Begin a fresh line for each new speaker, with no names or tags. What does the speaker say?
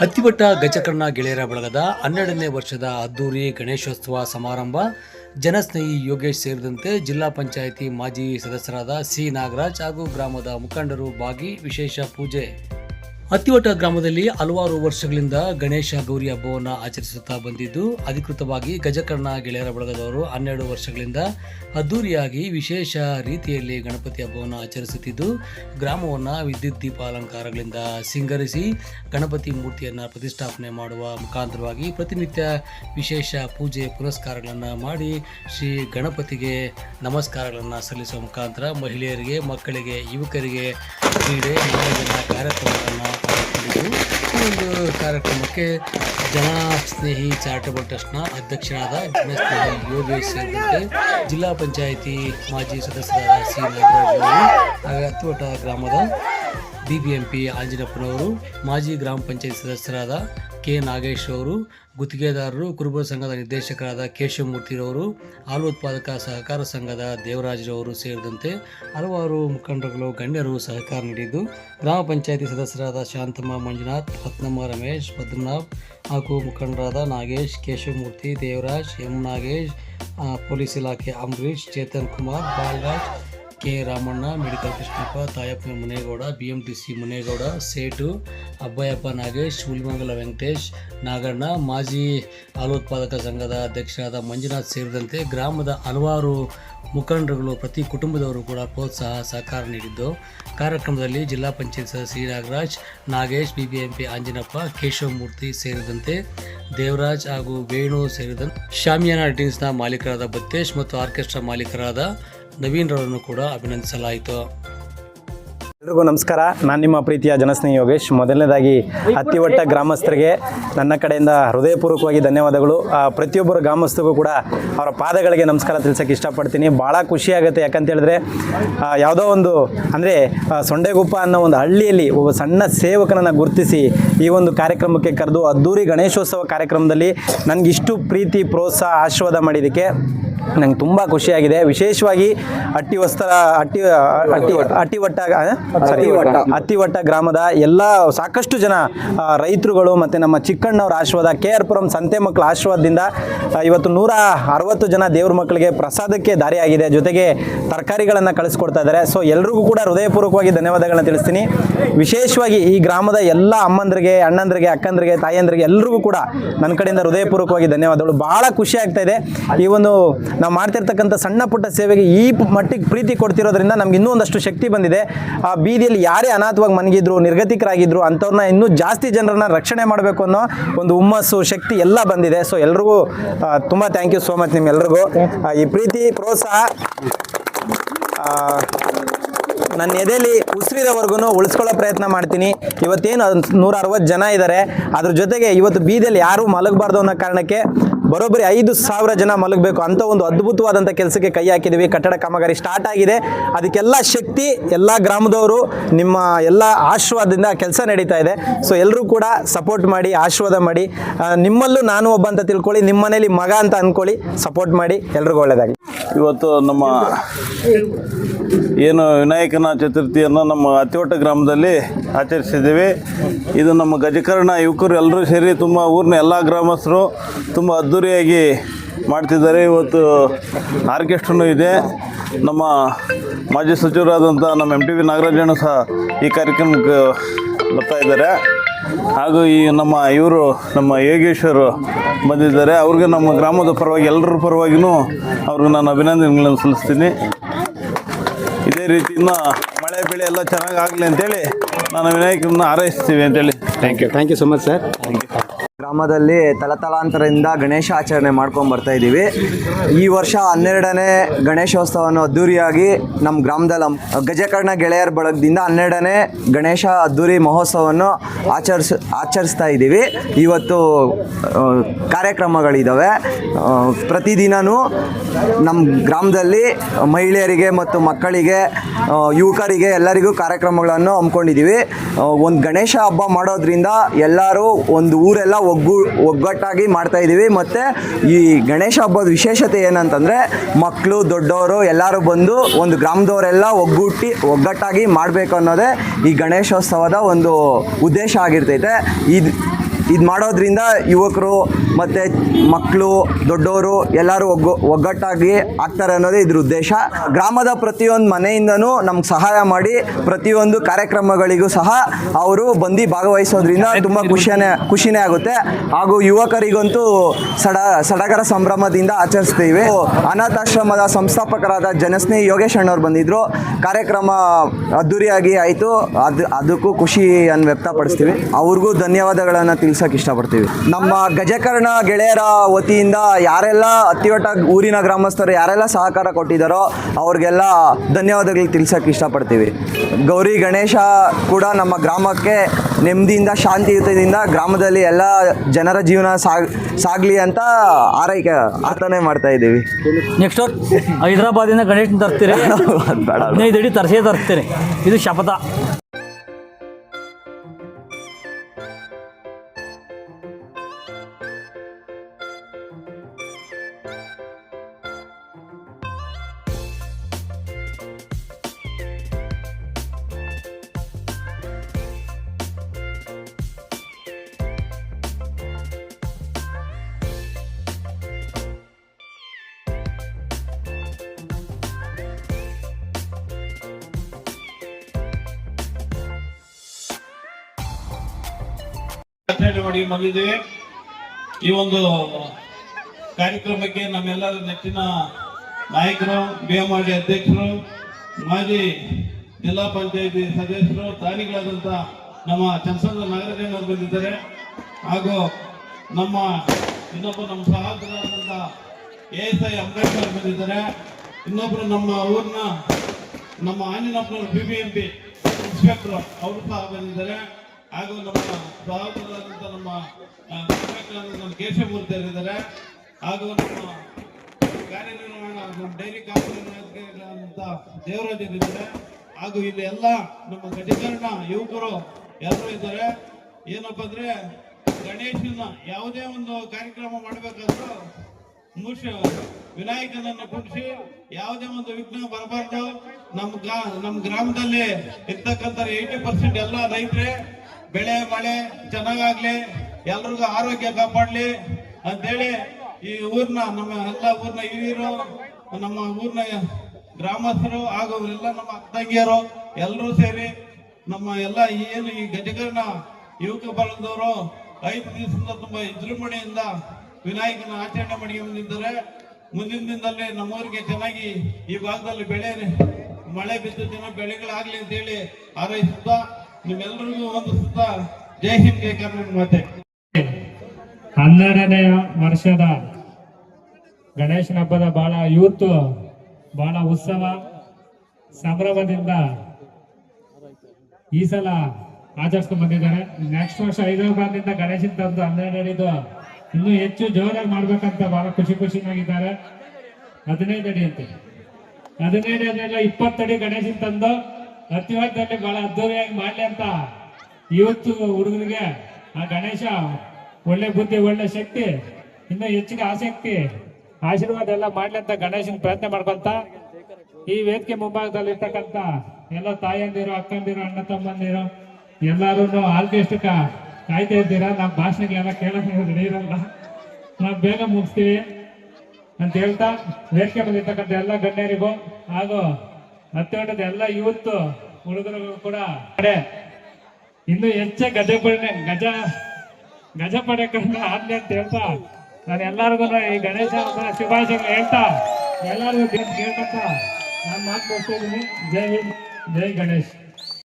ಅತ್ತಿಬಟ್ಟ ಗಜಕರ್ಣ ಗೆಳೆಯರ ಬಳಗದ ಹನ್ನೆರಡನೇ ವರ್ಷದ ಅದ್ದೂರಿ ಗಣೇಶೋತ್ಸವ ಸಮಾರಂಭ. ಜನಸ್ನೇಹಿ ಯೋಗೇಶ್ ಸೇರಿದಂತೆ ಜಿಲ್ಲಾ ಪಂಚಾಯಿತಿ ಮಾಜಿ ಸದಸ್ಯರಾದ ಸಿ ನಾಗರಾಜ್ ಹಾಗೂ ಗ್ರಾಮದ ಮುಖಂಡರು ಭಾಗಿ ವಿಶೇಷ ಪೂಜೆ. ಅತ್ತಿವಟ ಗ್ರಾಮದಲ್ಲಿ ಹಲವಾರು ವರ್ಷಗಳಿಂದ ಗಣೇಶ ಗೌರಿ ಹಬ್ಬವನ್ನು ಆಚರಿಸುತ್ತಾ ಬಂದಿದ್ದು, ಅಧಿಕೃತವಾಗಿ ಗಜಕರ್ಣ ಗೆಳೆಯರ ಬಳಗದವರು ಹನ್ನೆರಡು ವರ್ಷಗಳಿಂದ ಅದ್ದೂರಿಯಾಗಿ ವಿಶೇಷ ರೀತಿಯಲ್ಲಿ ಗಣಪತಿ ಹಬ್ಬವನ್ನು ಆಚರಿಸುತ್ತಿದ್ದು, ಗ್ರಾಮವನ್ನು ವಿದ್ಯುತ್ ದೀಪ ಅಲಂಕಾರಗಳಿಂದ ಸಿಂಗರಿಸಿ ಗಣಪತಿ ಮೂರ್ತಿಯನ್ನು ಪ್ರತಿಷ್ಠಾಪನೆ ಮಾಡುವ ಮುಖಾಂತರವಾಗಿ ಪ್ರತಿನಿತ್ಯ ವಿಶೇಷ ಪೂಜೆ ಪುರಸ್ಕಾರಗಳನ್ನು ಮಾಡಿ ಶ್ರೀ ಗಣಪತಿಗೆ ನಮಸ್ಕಾರಗಳನ್ನು ಸಲ್ಲಿಸುವ ಮುಖಾಂತರ ಮಹಿಳೆಯರಿಗೆ, ಮಕ್ಕಳಿಗೆ, ಯುವಕರಿಗೆ ಕ್ರೀಡೆ, ಮನೋರಂಜನಾ ಕಾರ್ಯಕ್ರಮಗಳನ್ನು ಒಂದು ಕಾರ್ಯಕ್ರಮಕ್ಕೆ ಜನ ಸ್ನೇಹಿ ಚಾರಿಟಬಲ್ ಟ್ರಸ್ಟ್ನ ಅಧ್ಯಕ್ಷರಾದ ಜನಸ್ನೇಹಿ ಯೋಗೇಶ್ ಸೇರಿದಂತೆ ಜಿಲ್ಲಾ ಪಂಚಾಯಿತಿ ಮಾಜಿ ಸದಸ್ಯರಾದ ಸಿ ನಾಗರಾಜ್ ಅವರು ಬಿ ಬಿ ಗ್ರಾಮದ ಬಿಬಿಎಂಪಿ ಆಂಜನಪ್ಪನವರು, ಮಾಜಿ ಗ್ರಾಮ ಪಂಚಾಯತ್ ಸದಸ್ಯರಾದ ಕೆ ನಾಗೇಶ್ ಅವರು, ಗುತ್ತಿಗೆದಾರರು, ಕುರುಬ ಸಂಘದ ನಿರ್ದೇಶಕರಾದ ಕೇಶವಮೂರ್ತಿರವರು ಹಾಲು ಉತ್ಪಾದಕ ಸಹಕಾರ ಸಂಘದ ದೇವರಾಜರವರು ಸೇರಿದಂತೆ ಹಲವಾರು ಮುಖಂಡರುಗಳು, ಗಣ್ಯರು ಸಹಕಾರ ನೀಡಿದ್ದು, ಗ್ರಾಮ ಪಂಚಾಯಿತಿ ಸದಸ್ಯರಾದ ಶಾಂತಮ್ಮ, ಮಂಜುನಾಥ್, ಪತ್ನಮ್ಮ, ರಮೇಶ್, ಪದ್ಮನಾಭ್ ಹಾಗೂ ಮುಖಂಡರಾದ ನಾಗೇಶ್, ಕೇಶವಮೂರ್ತಿ, ದೇವರಾಜ್, ಎಂ ನಾಗೇಶ್ ಪೊಲೀಸ್ ಇಲಾಖೆ Ambareesh Chetan Kumar, Balaraj K Ramanna, medical Krishnappa ತಾಯಪ್ಪನ Munegowda B M T C Munegowda, Setu Abbayyappa Nagesh, Hulimangala Venkatesh, Naganna, ಮಾಜಿ ಹಾಲೋತ್ಪಾದಕ ಸಂಘದ ಅಧ್ಯಕ್ಷರಾದ ಮಂಜುನಾಥ್ ಸೇರಿದಂತೆ ಗ್ರಾಮದ ಹಲವಾರು ಮುಖಂಡರುಗಳು ಪ್ರತಿ ಕುಟುಂಬದವರು ಕೂಡ ಪ್ರೋತ್ಸಾಹ ಸಹಕಾರ ನೀಡಿದ್ದು. ಕಾರ್ಯಕ್ರಮದಲ್ಲಿ ಜಿಲ್ಲಾ ಪಂಚಾಯತ್ ಸದಸ್ಯ ನಾಗರಾಜ್ ನಾಗೇಶ್, ಬಿಬಿಎಂಪಿ ಆಂಜನಪ್ಪ, ಕೇಶವಮೂರ್ತಿ ಸೇರಿದಂತೆ ದೇವರಾಜ್ ಹಾಗೂ ವೇಣು ಸೇರಿದಂತೆ ಶಾಮಿಯಾನ ನ ಮಾಲೀಕರಾದ ಬತ್ತೇಶ್ ಮತ್ತು ಆರ್ಕೆಸ್ಟ್ರಾ ಮಾಲೀಕರಾದ ನವೀನ್ ರವರನ್ನು ಕೂಡ ಅಭಿನಂದಿಸಲಾಯಿತು.
ಎಲ್ರಿಗೂ ನಮಸ್ಕಾರ. ನಾನು ನಿಮ್ಮ ಪ್ರೀತಿಯ ಜನಸ್ನೇಹಿ ಯೋಗೇಶ್. ಮೊದಲನೇದಾಗಿ ಅತ್ತಿವಟ್ಟ ಗ್ರಾಮಸ್ಥರಿಗೆ ನನ್ನ ಕಡೆಯಿಂದ ಹೃದಯಪೂರ್ವಕವಾಗಿ ಧನ್ಯವಾದಗಳು. ಆ, ಪ್ರತಿಯೊಬ್ಬರು ಗ್ರಾಮಸ್ಥರಿಗೂ ಕೂಡ ಅವರ ಪಾದಗಳಿಗೆ ನಮಸ್ಕಾರ ತಿಳಿಸೋಕೆ ಇಷ್ಟಪಡ್ತೀನಿ. ಭಾಳ ಖುಷಿ ಆಗುತ್ತೆ. ಯಾಕಂತ ಹೇಳಿದ್ರೆ ಆ, ಯಾವುದೋ ಒಂದು ಅಂದರೆ ಸೊಂಡೆಗುಪ್ಪ ಅನ್ನೋ ಒಂದು ಹಳ್ಳಿಯಲ್ಲಿ ಒಬ್ಬ ಸಣ್ಣ ಸೇವಕನನ್ನು ಗುರುತಿಸಿ ಈ ಒಂದು ಕಾರ್ಯಕ್ರಮಕ್ಕೆ ಕರೆದು ಅದ್ದೂರಿ ಗಣೇಶೋತ್ಸವ ಕಾರ್ಯಕ್ರಮದಲ್ಲಿ ನನಗಿಷ್ಟು ಪ್ರೀತಿ ಪ್ರೋತ್ಸಾಹ ಆಶೀರ್ವಾದ ಮಾಡಿದ್ದಕ್ಕೆ ನಂಗೆ ತುಂಬ ಖುಷಿಯಾಗಿದೆ. ವಿಶೇಷವಾಗಿ ಅಟ್ಟಿ ವಸ್ತ್ರ ಅಟ್ಟಿ ಅಟ್ಟಿ ಅಟ್ಟಿವಟ್ಟ ಸಾರಿ ಅತ್ತಿವಟ್ಟ ಗ್ರಾಮದ ಎಲ್ಲ ಸಾಕಷ್ಟು ಜನ ರೈತರುಗಳು ಮತ್ತು ನಮ್ಮ ಚಿಕ್ಕಣ್ಣವ್ರ ಆಶೀರ್ವಾದ ಕೆ ಆರ್ ಪುರಂ ಸಂತೆ ಮಕ್ಕಳ ಆಶೀರ್ವಾದದಿಂದ ಇವತ್ತು ನೂರ ಅರವತ್ತು ಜನ ದೇವ್ರ ಮಕ್ಕಳಿಗೆ ಪ್ರಸಾದಕ್ಕೆ ದಾರಿಯಾಗಿದೆ. ಜೊತೆಗೆ ತರಕಾರಿಗಳನ್ನು ಕಳಿಸ್ಕೊಡ್ತಾ ಇದ್ದಾರೆ. ಸೊ ಎಲ್ರಿಗೂ ಕೂಡ ಹೃದಯಪೂರ್ವಕವಾಗಿ ಧನ್ಯವಾದಗಳನ್ನ ತಿಳಿಸ್ತೀನಿ. ವಿಶೇಷವಾಗಿ ಈ ಗ್ರಾಮದ ಎಲ್ಲ ಅಮ್ಮಂದ್ರಿಗೆ ಅಣ್ಣಂದ್ರಿಗೆ ಅಕ್ಕಂದ್ರಿಗೆ ತಾಯಂದ್ರಿಗೆ ಎಲ್ರಿಗೂ ಕೂಡ ನನ್ನ ಕಡೆಯಿಂದ ಹೃದಯಪೂರ್ವಕವಾಗಿ ಧನ್ಯವಾದಗಳು. ಭಾಳ ಖುಷಿ ಆಗ್ತಾ ಇದೆ. ಈ ಒಂದು ನಾವು ಮಾಡ್ತಿರ್ತಕ್ಕಂಥ ಸಣ್ಣ ಪುಟ್ಟ ಸೇವೆಗೆ ಈ ಮಟ್ಟಿಗೆ ಪ್ರೀತಿ ಕೊಡ್ತಿರೋದ್ರಿಂದ ನಮ್ಗೆ ಇನ್ನೂ ಒಂದಷ್ಟು ಶಕ್ತಿ ಬಂದಿದೆ. ಆ ಬೀದಿಯಲ್ಲಿ ಯಾರೇ ಅನಾಥವಾಗಿ ಮನಗಿದ್ರು, ನಿರ್ಗತಿಕರಾಗಿದ್ರು, ಅಂಥವ್ರನ್ನ ಇನ್ನೂ ಜಾಸ್ತಿ ಜನರನ್ನ ರಕ್ಷಣೆ ಮಾಡಬೇಕು ಅನ್ನೋ ಒಂದು ಹುಮ್ಮಸ್ಸು, ಶಕ್ತಿ ಎಲ್ಲ ಬಂದಿದೆ. ಸೊ ಎಲ್ರಿಗೂ ತುಂಬ ಥ್ಯಾಂಕ್ ಯು ಸೋ ಮಚ್ ನಿಮ್ಮೆಲ್ರಿಗೂ. ಈ ಪ್ರೀತಿ, ಪ್ರೋತ್ಸಾಹ ನನ್ನ ಎದೆಯಲ್ಲಿ ಉಸಿರಿದವರೆಗೂ ಉಳಿಸ್ಕೊಳ್ಳೋ ಪ್ರಯತ್ನ ಮಾಡ್ತೀನಿ. ಇವತ್ತೇನು ನೂರ ಅರವತ್ತು ಜನ ಇದ್ದಾರೆ. ಅದ್ರ ಜೊತೆಗೆ ಇವತ್ತು ಬೀದಿಯಲ್ಲಿ ಯಾರೂ ಮಲಗಬಾರ್ದು ಅನ್ನೋ ಕಾರಣಕ್ಕೆ ಬರೋಬ್ಬರಿ ಐದು ಸಾವಿರ ಜನ ಮಲಗಬೇಕು. ಅಂತ ಒಂದು ಅದ್ಭುತವಾದಂಥ ಕೆಲಸಕ್ಕೆ ಕೈ ಹಾಕಿದ್ದೀವಿ ಕಟ್ಟಡ ಕಾಮಗಾರಿ ಸ್ಟಾರ್ಟ್ ಆಗಿದೆ. ಅದಕ್ಕೆಲ್ಲ ಶಕ್ತಿ ಎಲ್ಲ ಗ್ರಾಮದವರು, ನಿಮ್ಮ ಎಲ್ಲ ಆಶೀರ್ವಾದದಿಂದ ಕೆಲಸ ನಡೀತಾ ಇದೆ. ಸೊ ಎಲ್ಲರೂ ಕೂಡ ಸಪೋರ್ಟ್ ಮಾಡಿ, ಆಶೀರ್ವಾದ ಮಾಡಿ ನಿಮ್ಮಲ್ಲೂ ನಾನು ಒಬ್ಬ ಅಂತ ತಿಳ್ಕೊಳ್ಳಿ, ನಿಮ್ಮ ಮನೇಲಿ ಮಗ ಅಂತ ಅಂದ್ಕೊಳ್ಳಿ ಸಪೋರ್ಟ್ ಮಾಡಿ, ಎಲ್ರಿಗೂ ಒಳ್ಳೇದಾಗಿ
ಇವತ್ತು ನಮ್ಮ ಏನು ವಿನಾಯಕನ ಚತುರ್ಥಿಯನ್ನು ನಮ್ಮ ಅತಿವಟ್ಟ ಗ್ರಾಮದಲ್ಲಿ ಆಚರಿಸಿದ್ದೀವಿ. ಇದು ನಮ್ಮ ಗಜಕರ್ಣ ಯುವಕರು ಎಲ್ಲರೂ ಸೇರಿ ತುಂಬ ಊರಿನ ಎಲ್ಲ ಗ್ರಾಮಸ್ಥರು ತುಂಬ ಅದ್ಧೂರಿಯಾಗಿ ಮಾಡ್ತಿದ್ದಾರೆ. ಇವತ್ತು ಆರ್ಕೆಸ್ಟ್ರನೂ ಇದೆ. ನಮ್ಮ ಮಾಜಿ ಸಚಿವರಾದಂಥ ನಮ್ಮ ಎಂ ಟಿ ವಿ ನಾಗರಾಜಣ್ಣ ಸಹ ಈ ಕಾರ್ಯಕ್ರಮಕ್ಕೆ ಬರ್ತಾ ಇದ್ದಾರೆ. ಹಾಗೂ ಈ ನಮ್ಮ ಇವರು ನಮ್ಮ ಯೋಗೇಶ್ವರು ಬಂದಿದ್ದಾರೆ. ಅವ್ರಿಗೆ ನಮ್ಮ ಗ್ರಾಮದ ಪರವಾಗಿ ಎಲ್ಲರ ಪರವಾಗಿಯೂ ಅವ್ರಿಗೆ ನಾನು ಅಭಿನಂದನೆಗಳನ್ನು ಸಲ್ಲಿಸ್ತೀನಿ. ಇದೇ ರೀತಿಯಿಂದ ಮಳೆ ಬೆಳೆ ಎಲ್ಲ ಚೆನ್ನಾಗಿ ಆಗಲಿ ಅಂತೇಳಿ ನಾನು ವಿನಾಯಕರನ್ನ ಹಾರೈಸ್ತೀವಿ ಅಂತೇಳಿ.
Thank you thank you so much sir
ಗ್ರಾಮದಲ್ಲಿ ತಲತಲಾಂತರದಿಂದ ಗಣೇಶ ಆಚರಣೆ ಮಾಡ್ಕೊಂಡು ಬರ್ತಾ ಇದ್ದೀವಿ. ಈ ವರ್ಷ ಹನ್ನೆರಡನೇ ಗಣೇಶೋತ್ಸವವನ್ನು ಅದ್ದೂರಿಯಾಗಿ ನಮ್ಮ ಗ್ರಾಮದಲ್ಲಿ ಗಜಕರ್ಣ ಗೆಳೆಯರ ಬಳಗದಿಂದ ಹನ್ನೆರಡನೇ ಗಣೇಶ ಅದ್ದೂರಿ ಮಹೋತ್ಸವವನ್ನು ಆಚರಿಸ, ಆಚರಿಸ್ತಾ ಇದ್ದೀವಿ. ಇವತ್ತು ಕಾರ್ಯಕ್ರಮಗಳಿದ್ದಾವೆ ಪ್ರತಿದಿನವೂ ನಮ್ಮ ಗ್ರಾಮದಲ್ಲಿ ಮಹಿಳೆಯರಿಗೆ ಮತ್ತು ಮಕ್ಕಳಿಗೆ ಯುವಕರಿಗೆ ಎಲ್ಲರಿಗೂ ಕಾರ್ಯಕ್ರಮಗಳನ್ನು ಹಮ್ಮಿಕೊಂಡಿದ್ದೀವಿ. ಒಂದು ಗಣೇಶ ಹಬ್ಬ ಮಾಡೋದ್ರಿಂದ ಎಲ್ಲರೂ ಒಂದು ಊರೆಲ್ಲ ಒಗ್ಗು ಒಗ್ಗಟ್ಟಾಗಿ ಮಾಡ್ತಾ ಇದ್ದೀವಿ ಮತ್ತು ಈ ಗಣೇಶ ಹಬ್ಬದ ವಿಶೇಷತೆ ಏನಂತಂದರೆ ಮಕ್ಕಳು ದೊಡ್ಡವರು ಎಲ್ಲರೂ ಬಂದು ಒಂದು ಗ್ರಾಮದವರೆಲ್ಲ ಒಗ್ಗೂಟಿ, ಒಗ್ಗಟ್ಟಾಗಿ ಮಾಡಬೇಕು ಅನ್ನೋದೇ ಈ ಗಣೇಶೋತ್ಸವದ ಒಂದು ಉದ್ದೇಶ ಆಗಿರ್ತೈತೆ. ಇದು ಇದು ಮಾಡೋದ್ರಿಂದ ಯುವಕರು ಮತ್ತು ಮಕ್ಕಳು ದೊಡ್ಡವರು ಎಲ್ಲರೂ ಒಗ್ಗು ಒಗ್ಗಟ್ಟಾಗಿ ಆಗ್ತಾರೆ ಅನ್ನೋದೇ ಇದ್ರ ಉದ್ದೇಶ. ಗ್ರಾಮದ ಪ್ರತಿಯೊಂದು ಮನೆಯಿಂದನೂ ನಮ್ಗೆ ಸಹಾಯ ಮಾಡಿ ಪ್ರತಿಯೊಂದು ಕಾರ್ಯಕ್ರಮಗಳಿಗೂ ಸಹ ಅವರು ಬಂದು ಭಾಗವಹಿಸೋದ್ರಿಂದ ತುಂಬ ಖುಷಿಯೇ ಖುಷಿನೇ ಆಗುತ್ತೆ. ಹಾಗೂ ಯುವಕರಿಗಂತೂ ಸಡ ಸಡಗರ ಸಂಭ್ರಮದಿಂದ ಆಚರಿಸ್ತೀವಿ. ಅನಾಥಾಶ್ರಮದ ಸಂಸ್ಥಾಪಕರಾದ ಜನಸ್ನೇಹಿ ಯೋಗೇಶ್ ಅಣ್ಣವ್ರು ಬಂದಿದ್ರು. ಕಾರ್ಯಕ್ರಮ ಅದ್ದೂರಿಯಾಗಿ ಆಯಿತು. ಅದು ಅದಕ್ಕೂ ಖುಷಿಯನ್ನು ವ್ಯಕ್ತಪಡಿಸ್ತೀವಿ. ಅವ್ರಿಗೂ ಧನ್ಯವಾದಗಳನ್ನು ತಿಳಿಸೋಕೆ ಇಷ್ಟಪಡ್ತೀವಿ. ನಮ್ಮ ಗಜಕರ್ಣ ಗೆಳೆಯರ ವತಿಯಿಂದ ಯಾರೆಲ್ಲ ಅತ್ತಿವಟ ಊರಿನ ಗ್ರಾಮಸ್ಥರು ಯಾರೆಲ್ಲ ಸಹಕಾರ ಕೊಟ್ಟಿದ್ದಾರೋ ಅವ್ರಿಗೆಲ್ಲ ಧನ್ಯವಾದಗಳು ತಿಳಿಸೋಕೆ ಇಷ್ಟಪಡ್ತೀವಿ. ಗೌರಿ ಗಣೇಶ ಕೂಡ ನಮ್ಮ ಗ್ರಾಮಕ್ಕೆ ನೆಮ್ಮದಿಯಿಂದ ಶಾಂತಿಯುತದಿಂದ ಗ್ರಾಮದಲ್ಲಿ ಎಲ್ಲ ಜನರ ಜೀವನ ಸಾಗ್ ಸಾಗಲಿ ಅಂತ ಆರೈಕೆ ಆತನೇ ಮಾಡ್ತಾ ಇದ್ದೀವಿ.
ನೆಕ್ಸ್ಟ್ ಹೈದರಾಬಾದಿಂದ ಗಣೇಶನ ತರ್ತೀರಿ. ಹದಿನೈದು ಅಡಿ ತರಿಸೇ ತರ್ತೀರಿ. ಇದು ಶಪಥ.
ಮಾತನಾಡಿ ಮಾಡಿ ಬಂದಿದ್ದೇವೆ ಈ ಒಂದು ಕಾರ್ಯಕ್ರಮಕ್ಕೆ ನಮ್ಮೆಲ್ಲರ ನೆಚ್ಚಿನ ನಾಯಕರು, ಬಿಎಂಆರ್ಡಿ ಅಧ್ಯಕ್ಷರು, ಮಾಜಿ ಜಿಲ್ಲಾ ಪಂಚಾಯತಿ ಸದಸ್ಯರು ದಾನಿಗಳಾದಂಥ ನಮ್ಮ ಚಂದ್ರಸಂದ್ರ ನಾಗರಾಜನವರು ಬಂದಿದ್ದಾರೆ. ಹಾಗೂ ನಮ್ಮ ಇನ್ನೊಬ್ಬ ನಮ್ಮ ಸಹೋದರರಾದಂಥ ಎ ಎಸ್ ಐ ಅಂಬೇಡ್ಕರ್ ಬಂದಿದ್ದಾರೆ. ಇನ್ನೊಬ್ಬರು ನಮ್ಮ ಊರಿನ ನಮ್ಮ ಆಂಜನಪ್ಪನವರು B B M P inspector, ಅವರು ಸಹ ಬಂದಿದ್ದಾರೆ. ಹಾಗೂ ನಮ್ಮ ಸಹೋದರರಾದಂಥ ನಮ್ಮ ನಮ್ಮ ಕೇಶವಮೂರ್ತಿ ಅವರಿದ್ದಾರೆ ಹಾಗೂ ನಮ್ಮ ಕಾರ್ಯನಿರ್ವಹಣ ನಮ್ಮ ಡೈರಿ ದೇವರಾಜ್ ಇದ್ದಾರೆ ಹಾಗೂ ಇಲ್ಲಿ ಎಲ್ಲ ನಮ್ಮ ಘಟೀಕರಣ ಯುವಕರು ಎಲ್ಲರೂ ಇದ್ದಾರೆ. ಏನಪ್ಪ ಅಂದ್ರೆ, ಗಣೇಶನ ಯಾವುದೇ ಒಂದು ಕಾರ್ಯಕ್ರಮ ಮಾಡಬೇಕಾದ್ರೂ ಮುಷ, ವಿನಾಯಕನನ್ನು ಕುಡಿಸಿ ಯಾವುದೇ ಒಂದು ವಿಘ್ನ ಬರಬಾರ್ದು. ನಮ್ಮ ನಮ್ಮ ಗ್ರಾಮದಲ್ಲಿ ಇರ್ತಕ್ಕಂಥ ಏಯ್ಟಿ ಪರ್ಸೆಂಟ್ ಎಲ್ಲ ರೈತರೇ ಬೆಳೆ ಮಳೆ ಚೆನ್ನಾಗಾಗ್ಲಿ ಎಲ್ರಿಗೂ ಆರೋಗ್ಯ ಕಾಪಾಡ್ಲಿ ಅಂತೇಳಿ ಈ ಊರ್ನ ನಮ್ಮ ಎಲ್ಲ ಊರ್ನ ಹಿರಿಯರು, ನಮ್ಮ ಊರ್ನ ಗ್ರಾಮಸ್ಥರು ಹಾಗೂ ಎಲ್ಲ ನಮ್ಮ ಅಕ್ಕಂಗಿಯರು ಎಲ್ಲರೂ ಸೇರಿ ನಮ್ಮ ಎಲ್ಲ ಏನು ಈ ಘಟಕನ ಯುವಕ ಬಳಗದವರು ಐದು ದಿವಸದಿಂದ ತುಂಬಾ ವಿಜೃಂಭಣೆಯಿಂದ ವಿನಾಯಕನ ಆಚರಣೆ ಮಾಡಿ ಬಂದಿದ್ದಾರೆ. ಮುಂದಿನ ದಿನದಲ್ಲಿ ನಮ್ಮೂರಿಗೆ ಚೆನ್ನಾಗಿ ಈ ಭಾಗದಲ್ಲಿ ಬೆಳೆ ಮಳೆ ಬಿದ್ದು ಜನ ಬೆಳೆಗಳಾಗ್ಲಿ ಅಂತ ಹೇಳಿ ಹಾರೈಸುತ್ತಾ ನಿಮ್ಮೆಲ್ಲರಿಗೂ ಜೈ ಹಿಂದ್, ಜೈ ಕರ್ನಾಟಕ ಮಾತೆ.
ಹನ್ನೆರಡನೆಯ ವರ್ಷದ ಗಣೇಶನ ಹಬ್ಬದ ಬಹಳ ಯೂತ್ ಬಹಳ ಉತ್ಸವ ಸಂಭ್ರಮದಿಂದ ಈ ಸಲ ಆಚರಿಸ್ಕೊಂಡು ಬಂದಿದ್ದಾರೆ. ನೆಕ್ಸ್ಟ್ ವರ್ಷ ಹೈದರಾಬಾದ್ನಿಂದ ಗಣೇಶನ್ ತಂದು ಹನ್ನೆರಡು ಇನ್ನೂ ಹೆಚ್ಚು ಜೋರಾಗಿ ಮಾಡ್ಬೇಕಂತ ಬಹಳ ಖುಷಿ ಖುಷಿನಾಗಿದ್ದಾರೆ ಹದಿನೈದು ಅಡಿ ಅಂತೆ. ಹದಿನೈದು ಅಡಿಯಲ್ಲ ಇಪ್ಪತ್ತಡಿ ಗಣೇಶನ್ ತಂದು ಅತಿವತ್ತಲ್ಲಿ ಬಹಳ ಅದ್ದೂರಿಯಾಗಿ ಮಾಡ್ಲಿ ಅಂತ ಇವತ್ತು ಹುಡುಗರಿಗೆ ಆ ಗಣೇಶ ಒಳ್ಳೆ ಬುದ್ಧಿ, ಒಳ್ಳೆ ಶಕ್ತಿ, ಇನ್ನೂ ಹೆಚ್ಚಿಗೆ ಆಸಕ್ತಿ, ಆಶೀರ್ವಾದ ಎಲ್ಲ ಮಾಡಲಿ ಅಂತ ಗಣೇಶನ ಪ್ರಯತ್ನ ಮಾಡ್ಕೊಂತ ಈ ವೇದಿಕೆ ಮುಂಭಾಗದಲ್ಲಿ ಇರ್ತಕ್ಕಂತ ಎಲ್ಲ ತಾಯಂದಿರು, ಅಕ್ಕಂದಿರು, ಅಣ್ಣ ತಮ್ಮಂದಿರು ಎಲ್ಲರೂ ಆರ್ಕೆಸ್ಟ್ರಕ್ಕ ಕಾಯ್ತಾ ಇದ್ದೀರಾ? ನಮ್ಮ ಭಾಷಣಗಳೆಲ್ಲ ಕೇಳಕ್ಕೆ ರೆಡಿ ನಾವು ಬೇಗ ಮುಗಿಸ್ತೀವಿ ಅಂತ ಹೇಳ್ತಾ ವೇದಿಕೆ ಬಂದಿರ್ತಕ್ಕಂಥ ಎಲ್ಲ ಗಣ್ಯರಿಗೂ ಹಾಗೂ ಹತ್ತಿರದ ಎಲ್ಲ ಇವತ್ತು ಹುಡುಗರು ಕೂಡ ಇನ್ನು ಹೆಚ್ಚೆ ಗಜಪಡೆ ಗಜ ಗಜಪಡೆ ಕಂಡ ಆದ್ಲೆ ಅಂತ ಹೇಳ್ತಾ, ನಾನು ಎಲ್ಲರಿಗೂ ಈ ಗಣೇಶ ಶುಭಾಶಯಗಳು ಹೇಳ್ತಾ, ಎಲ್ಲರಿಗೂ ಕೇಳ್ತಾ ನಾನು ಮಾತು ಕೊಡ್ತಾ ಇದ್ದೀನಿ. ಜೈ ಜೈ ಗಣೇಶ್.